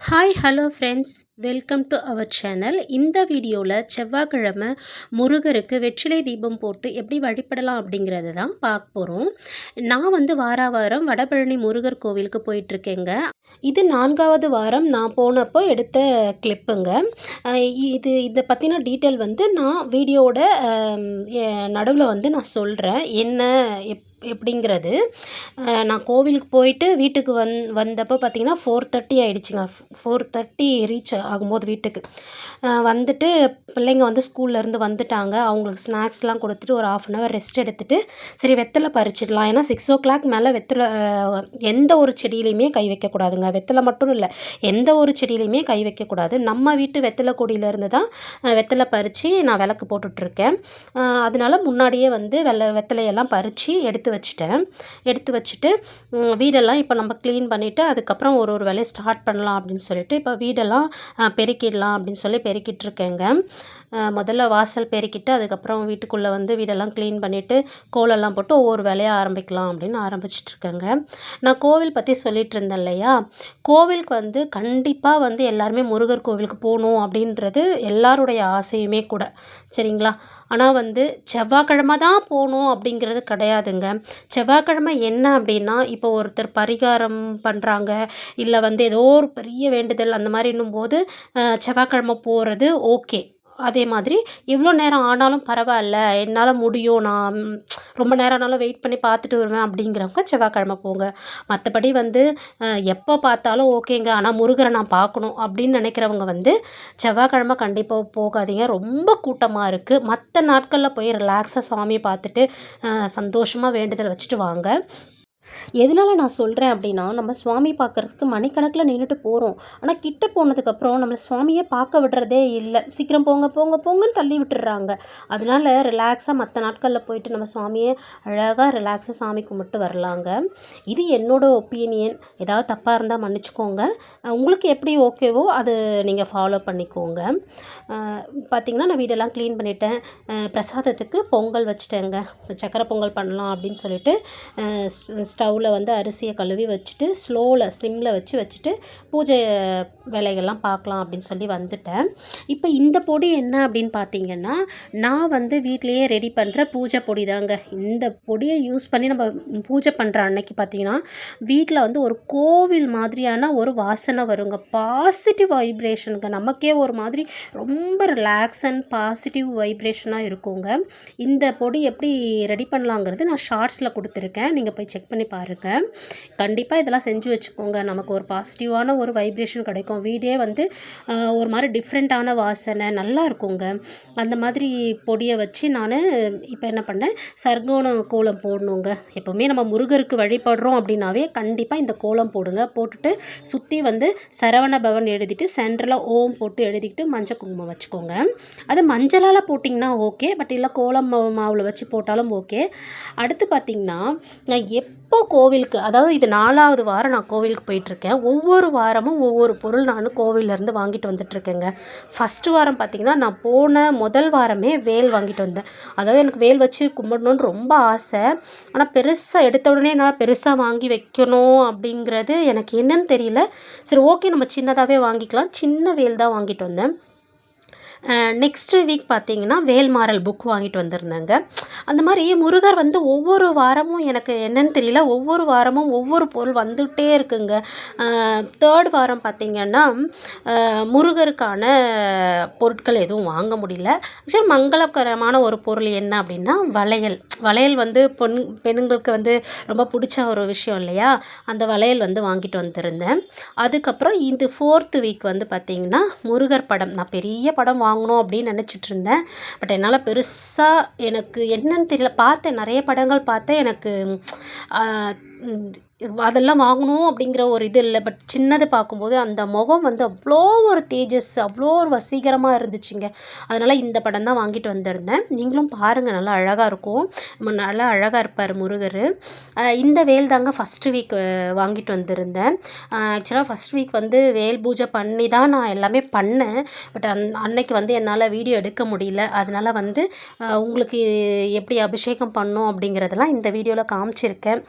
Hi hello friends welcome to our channel இந்த வீடியோவில் செவ்வாய்க்கிழமை முருகருக்கு வெற்றிலை தீபம் போட்டு எப்படி வழிபடலாம் அப்படிங்கிறது தான் பார்க்க போகிறோம் நான் வந்து வார வாரம் வடபழனி முருகர் கோவிலுக்கு போயிட்டுருக்கேங்க. இது நான்காவது வாரம் நான் போனப்போ எடுத்த கிளிப்புங்க இது இதை பற்றின டீட்டெயில் வந்து நான் வீடியோவோட நடுவில் வந்து நான் சொல்கிறேன் என்ன எப் எப்படிங்கிறது நான் கோவிலுக்கு போயிட்டு வீட்டுக்கு வந் வந்தப்போ பார்த்தீங்கன்னா ஃபோர் தேர்ட்டி ஆகிடுச்சிங்க ஃபோர் தேர்ட்டி ரீச் ஆகும்போது வீட்டுக்கு. வந்துட்டு பிள்ளைங்க வந்து ஸ்கூல்லேருந்து வந்துட்டாங்க. அவங்களுக்கு ஸ்நாக்ஸ்லாம் கொடுத்துட்டு ஒரு ஆஃப் அன் ஹவர் ரெஸ்ட் எடுத்துகிட்டு சரி வெத்தலை பறிச்சிடலாம். ஏன்னா சிக்ஸ் ஓ கிளாக் மேலே வெத்தலை எந்த ஒரு செடியிலையுமே கை வைக்கக்கூடாதுங்க வெத்தலை மட்டும் இல்லை எந்த ஒரு செடியிலையுமே கை வைக்கக்கூடாது நம்ம வீட்டு வெத்தலை கொடியிலேருந்து தான் வெத்தலை பறித்து நான் விளக்கு போட்டுட்ருக்கேன் அதனால் அதனால முன்னாடியே வந்து வெள்ளை வெத்தலையெல்லாம் பறித்து எடுத்து எடுத்து வச்சுட்டேன். எடுத்து வச்சுட்டு வீடெல்லாம் இப்போ நம்ம க்ளீன் பண்ணிவிட்டு அதுக்கப்புறம் ஒரு ஒரு வேலையை ஸ்டார்ட் பண்ணலாம் அப்படின்னு சொல்லிட்டு இப்போ வீடெல்லாம் பெருக்கிடலாம் அப்படின்னு சொல்லி பெருக்கிட்டு இருக்கேங்க. முதல்ல வாசல் பெருக்கிட்டு அதுக்கப்புறம் வீட்டுக்குள்ளே வந்து வீடெல்லாம் க்ளீன் பண்ணிவிட்டு கோலெல்லாம் போட்டு ஒவ்வொரு வேலையாக ஆரம்பிக்கலாம் அப்படின்னு ஆரம்பிச்சிட்டு இருக்கேங்க. நான் கோவில் பற்றி சொல்லிட்டு இருந்தேன் இல்லையா? கோவிலுக்கு வந்து கண்டிப்பாக வந்து எல்லாருமே முருகர் கோவிலுக்கு போகணும் அப்படின்றது எல்லாருடைய ஆசையுமே கூட. சரிங்களா? ஆனால் வந்து செவ்வாய்க்கிழமை தான் போகணும் அப்படிங்கிறது கிடையாதுங்க. செவ்வாய்க்கிழமை என்ன அப்படின்னா இப்போ ஒருத்தர் பரிகாரம் பண்ணுறாங்க இல்லை வந்து ஏதோ ஒரு பெரிய வேண்டுதல் அந்த மாதிரின்னும் போது செவ்வாய்க்கிழமை போகிறது ஓகே. அதே மாதிரி எவ்வளோ நேரம் ஆனாலும் பரவாயில்ல என்னால் முடியும் நான் ரொம்ப நேரம் ஆனாலும் வெயிட் பண்ணி பார்த்துட்டு வருவேன் அப்படிங்கிறவங்க செவ்வாய்க்கிழமை போங்க. மற்றபடி வந்து எப்போ பார்த்தாலும் ஓகேங்க. ஆனால் முருகரை நான் பார்க்கணும் அப்படின்னு நினைக்கிறவங்க வந்து செவ்வாய்க்கிழமை கண்டிப்பாக போகாதீங்க. ரொம்ப கூட்டமாக இருக்குது மற்ற நாட்களில் போய் ரிலாக்ஸாக சாமியை பார்த்துட்டு சந்தோஷமாக வேண்டுதல் வச்சுட்டு வாங்க. எதனால் நான் சொல்கிறேன் அப்படின்னா நம்ம சுவாமி பார்க்குறதுக்கு மணிக்கணக்கில் நின்றுட்டு போகிறோம் ஆனால் கிட்ட போனதுக்கப்புறம் நம்மளை சுவாமியே பார்க்க விடுறதே இல்லை. சீக்கிரம் போங்க போங்க போங்கன்னு தள்ளி விட்டுடுறாங்க அதனால ரிலாக்ஸாக மற்ற நாட்களில் போயிட்டு நம்ம சுவாமியை அழகாக ரிலாக்ஸாக சாமி கும்பிட்டு வரலாங்க. இது என்னோடய ஒப்பீனியன் ஏதாவது தப்பாக இருந்தால் மன்னிச்சுக்கோங்க. உங்களுக்கு எப்படி ஓகேவோ அது நீங்கள் ஃபாலோ பண்ணிக்கோங்க. பார்த்திங்கன்னா பார்த்தீங்கன்னா நான் வீடெல்லாம் க்ளீன் பண்ணிட்டேன். பிரசாதத்துக்கு பொங்கல் வச்சுட்டேங்க. சக்கரை பொங்கல் பண்ணலாம் அப்படின்னு சொல்லிட்டு ஸ்டவ்வில் வந்து அரிசியை கழுவி வச்சுட்டு ஸ்லோவில் ஸ்லிம்மில் வச்சு வச்சுட்டு பூஜை வேலைகள்லாம் பார்க்கலாம் அப்படின்னு சொல்லி வந்துட்டேன். இப்போ இந்த பொடி என்ன அப்படின்னு பார்த்தீங்கன்னா நான் வந்து வீட்லேயே ரெடி பண்ணுற பூஜை பொடி தாங்க இந்த பொடியை யூஸ் பண்ணி நம்ம பூஜை பண்ணுற அன்னைக்கு பார்த்தீங்கன்னா வீட்டில் வந்து ஒரு கோவில் மாதிரியான ஒரு வாசனை வருங்க. பாசிட்டிவ் வைப்ரேஷனுங்க. நமக்கே ஒரு மாதிரி ரொம்ப ரிலாக்ஸ் அண்ட் பாசிட்டிவ் வைப்ரேஷனாக இருக்குங்க. இந்த பொடி எப்படி ரெடி பண்ணலாங்கிறது நான் ஷார்ட்ஸில் கொடுத்துருக்கேன். நீங்கள் போய் செக் பண்ணி பாருங்கள் கண்டிப்பாக இதெல்லாம் செஞ்சு வச்சுக்கோங்க. நமக்கு ஒரு பாசிட்டிவான ஒரு வைப்ரேஷன் கிடைக்கும். வீடே வந்து ஒரு மாதிரி டிஃப்ரெண்ட்டான வாசனை நல்லா இருக்குங்க. அந்த மாதிரி பொடியை வச்சு நான் இப்போ என்ன பண்ணேன்? சர்க்கோண கோலம் போடணுங்க. எப்போவுமே நம்ம முருகருக்கு வழிபடுறோம் அப்படின்னாவே கண்டிப்பாக இந்த கோலம் போடுங்க. போட்டுட்டு சுற்றி வந்து சரவண பவன் எழுதிட்டு சென்டரில் ஓம் போட்டு எழுதிக்கிட்டு மஞ்சள் குங்குமம் வச்சுக்கோங்க. அது மஞ்சளால் போட்டிங்கன்னா ஓகே பட் இல்லை கோலம் மாவில் வச்சு போட்டாலும் ஓகே அடுத்து பார்த்திங்கன்னா நான் எப்போ கோவிலுக்கு அதாவது இது நாலாவது வாரம் நான் கோவிலுக்கு போயிட்டுருக்கேன். ஒவ்வொரு வாரமும் ஒவ்வொரு பொருள் நான் கோவிலேருந்து வாங்கிட்டு வந்துட்டுருக்கேங்க. ஃபஸ்ட்டு வாரம் பார்த்திங்கன்னா நான் போன முதல் வாரமே வேல் வாங்கிட்டு வந்தேன். அதாவது எனக்கு வேல் வச்சு கும்பிடணுன்னு ரொம்ப ஆசை. ஆனால் பெருசாக எடுத்த உடனே நான் பெருசாக வாங்கி வைக்கணும் அப்படிங்கிறது எனக்கு என்னன்னு தெரியல. சரி ஓகே நம்ம சின்னதாகவே வாங்கிக்கலாம். சின்ன வேல் தான் வாங்கிட்டு வந்தேன். நெக்ஸ்ட்டு வீக் பார்த்தீங்கன்னா வேல்மாறல் புக் வாங்கிட்டு வந்திருந்தாங்க. அந்த மாதிரி முருகர் வந்து ஒவ்வொரு வாரமும் எனக்கு என்னன்னு தெரியல ஒவ்வொரு வாரமும் ஒவ்வொரு பொருள் வந்துகிட்டே இருக்குங்க. தேர்ட் வாரம் பார்த்தீங்கன்னா முருகருக்கான பொருட்கள் எதுவும் வாங்க முடியல. ஆக்சுவலி மங்களகரமான ஒரு பொருள் என்ன அப்படின்னா வளையல். வளையல் வந்து பொன் பெண்களுக்கு வந்து ரொம்ப பிடிச்ச ஒரு விஷயம் இல்லையா? அந்த வளையல் வந்து வாங்கிட்டு வந்திருந்தேன். அதுக்கப்புறம் இந்த ஃபோர்த்து வீக் வந்து பார்த்திங்கன்னா முருகர் படம். நான் பெரிய படம் வாங்கணும் அப்படின்னு நினச்சிட்டு இருந்தேன் பட் என்னால் பெருசாக எனக்கு என்னன்னு தெரியல. பார்த்தேன். நிறைய படங்கள் பார்த்தேன். எனக்கு அதெல்லாம் வாங்கணும் அப்படிங்கிற ஒரு இது இல்லை. பட் சின்னது பார்க்கும்போது அந்த முகம் வந்து அவ்வளோ ஒரு தேஜஸ் அவ்வளோ ஒரு வசீகரமாக இருந்துச்சுங்க. அதனால் இந்த படம் தான் வாங்கிட்டு வந்திருந்தேன். நீங்களும் பாருங்கள் நல்லா அழகாக இருக்கும். நல்லா அழகாக இருப்பார் முருகர். இந்த வேல் தாங்க ஃபஸ்ட்டு வீக் வாங்கிட்டு வந்திருந்தேன். ஆக்சுவலாக ஃபஸ்ட் வீக் வந்து வேல் பூஜை பண்ணி தான் நான் எல்லாமே பண்ணேன். பட் அன் அன்னைக்கு வந்து என்னால் வீடியோ எடுக்க முடியல. அதனால் வந்து உங்களுக்கு எப்படி அபிஷேகம் பண்ணோம் அப்படிங்கிறதெல்லாம் இந்த வீடியோவில் காமிச்சிருக்கேன்.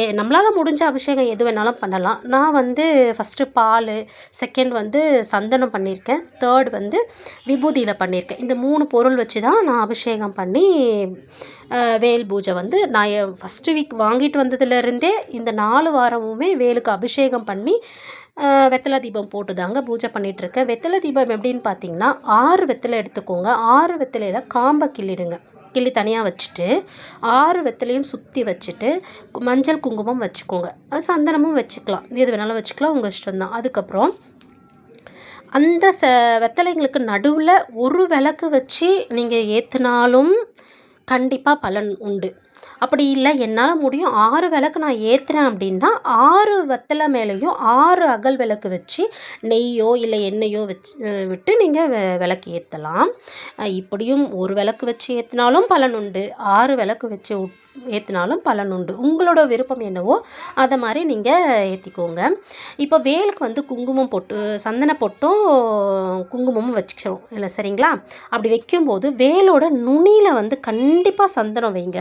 ஏ நம்மளால் முடி முடிஞ்ச அபிஷேகம் எது வேணாலும் பண்ணலாம். நான் வந்து ஃபஸ்ட்டு பால் செகண்ட் வந்து சந்தனம் பண்ணியிருக்கேன். தேர்ட் வந்து விபூதியில் பண்ணியிருக்கேன். இந்த மூணு பொருள் வச்சு தான் நான் அபிஷேகம் பண்ணி வேல் பூஜை வந்து நான் ஃபஸ்ட்டு வீக் வாங்கிட்டு வந்ததுலேருந்தே இந்த நாலு வாரமுமே வேலுக்கு அபிஷேகம் பண்ணி வெத்தலை தீபம் போட்டு தாங்க பூஜை பண்ணிகிட்ருக்கேன் வெத்தலை தீபம் எப்படின்னு பார்த்தீங்கன்னா ஆறு வெத்தலை எடுத்துக்கோங்க. ஆறு வெத்தலையில் காம்பை கிள்ளிடுங்க. கிள்ளி தனியாக வச்சுட்டு ஆறு வெத்தலையும் சுற்றி வச்சுட்டு மஞ்சள் குங்குமம் வச்சுக்கோங்க. அது சந்தனமும் வச்சுக்கலாம். எது வேணாலும் வச்சுக்கலாம். உங்கள் இஷ்டம்தான் அதுக்கப்புறம் அந்த ச வெத்தலைங்களுக்கு நடுவில் ஒரு விளக்கு வச்சு நீங்கள் ஏற்றுனாலும் கண்டிப்பாக பலன் உண்டு. அப்படி இல்லை என்னால் முடியும் ஆறு விளக்கு நான் ஏற்றுறேன் அப்படின்னா ஆறு வெத்தலை மேலேயும் ஆறு அகல் விளக்கு வச்சு நெய்யோ இல்லை எண்ணெயோ வச்சு விட்டு நீங்கள் விளக்கு ஏற்றலாம் இப்படியும் ஒரு விளக்கு வச்சு ஏற்றினாலும் பலன் உண்டு. ஆறு விளக்கு வச்சு ஏற்றினாலும் பலன் உண்டு. உங்களோட விருப்பம் என்னவோ அதை மாதிரி நீங்கள் ஏற்றிக்கோங்க இப்போ வேலுக்கு வந்து குங்குமம் போட்டு சந்தன பொட்டும் குங்குமமும் வச்சுக்கிறோம். இல்லை சரிங்களா? அப்படி வைக்கும்போது வேலோட நுனியில் வந்து கண்டிப்பாக சந்தனம் வைங்க.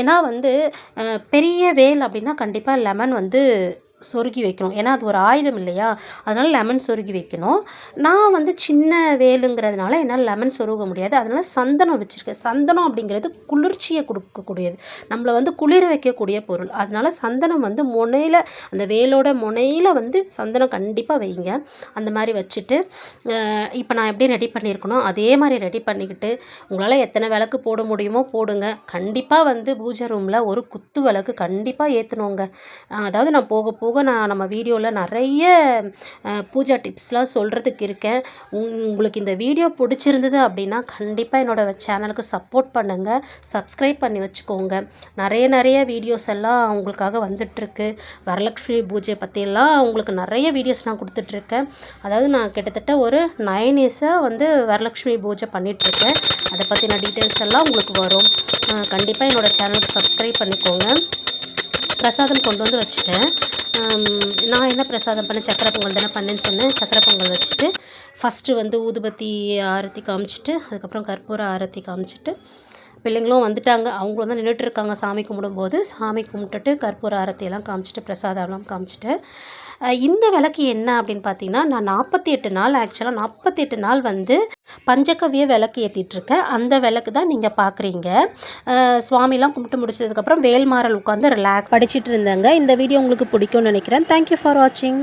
ஏன்னா வந்து பெரிய வேல் அப்படின்னா கண்டிப்பாக லெமன் வந்து சொருகி வைக்கணும். ஏன்னா அது ஒரு ஆயுதம் இல்லையா? அதனால் லெமன் சொருகி வைக்கணும். நான் வந்து சின்ன வேலுங்கிறதுனால என்னால் லெமன் சொருக முடியாது. அதனால் சந்தனம் வச்சுருக்கேன். சந்தனம் அப்படிங்கிறது குளிர்ச்சியை கொடுக்கக்கூடியது. நம்மளை வந்து குளிர வைக்கக்கூடிய பொருள். அதனால் சந்தனம் வந்து முனையில் அந்த வேலோட முனையில் வந்து சந்தனம் கண்டிப்பாக வைங்க. அந்த மாதிரி வச்சுட்டு இப்போ நான் எப்படி ரெடி பண்ணியிருக்கணும் அதே மாதிரி ரெடி பண்ணிக்கிட்டு உங்களால் எத்தனை விளக்கு போட முடியுமோ போடுங்க. கண்டிப்பாக வந்து பூஜை ரூமில் ஒரு குத்து விளக்கு கண்டிப்பாக ஏற்றணுங்க அதாவது நான் போக போக போக நான் நம்ம வீடியோவில் நிறைய பூஜா டிப்ஸ்லாம் சொல்கிறதுக்கு இருக்கேன். உங்- உங்களுக்கு இந்த வீடியோ பிடிச்சிருந்தது அப்படின்னா கண்டிப்பாக என்னோடய சேனலுக்கு சப்போர்ட் பண்ணுங்கள் சப்ஸ்கிரைப் பண்ணி வச்சுக்கோங்க. நிறைய நிறைய வீடியோஸ் எல்லாம் உங்களுக்காக வந்துட்டுருக்கு. வரலட்சுமி பூஜை பற்றியெல்லாம் உங்களுக்கு நிறைய வீடியோஸ் நான் கொடுத்துட்ருக்கேன் அதாவது நான் கிட்டத்தட்ட ஒரு நைன் இயர்ஸாக வந்து வரலட்சுமி பூஜை பண்ணிகிட்ருக்கேன் அதை பற்றின டீட்டெயில்ஸ் எல்லாம் உங்களுக்கு வரும். கண்டிப்பாக என்னோடய சேனலுக்கு சப்ஸ்கிரைப் பண்ணிக்கோங்க. பிரசாதம் கொண்டு வந்து வச்சுட்டேன். நான் என்ன பிரசாதம் பண்ணேன் சக்கரை பொங்கல் தானே பண்ணேன்னு சொன்னேன். சக்கரை பொங்கல் வச்சுட்டு ஃபஸ்ட்டு வந்து ஊதுபத்தி ஆரத்தி காமிச்சிட்டு அதுக்கப்புறம் கற்பூர ஆரத்தி காமிச்சிட்டு பிள்ளைங்களும் வந்துட்டாங்க. அவங்களும் தான் நின்றுட்டு இருக்காங்க சாமி கும்பிடும்போது. சாமி கும்பிட்டுட்டு கற்பூர ஆரத்தியெல்லாம் காமிச்சிட்டு பிரசாதம்லாம் காமிச்சிட்டு இந்த விளக்கு என்ன அப்படின்னு பார்த்தீங்கன்னா நான் நாற்பத்தி எட்டு நாள் ஆக்சுவலாக நாற்பத்தி எட்டு நாள் வந்து பஞ்சகவ்ய விளக்கு ஏற்றிட்டுருக்கேன் அந்த விளக்கு தான் நீங்கள் பார்க்குறீங்க சுவாமிலாம் கும்பிட்டு முடிச்சதுக்கப்புறம் வேல்மாரல் உட்காந்து ரிலாக்ஸ் படிச்சிட்டு இருந்தேங்க. இந்த வீடியோ உங்களுக்கு பிடிக்கும்னு நினைக்கிறேன். தேங்க்யூ ஃபார் வாட்சிங்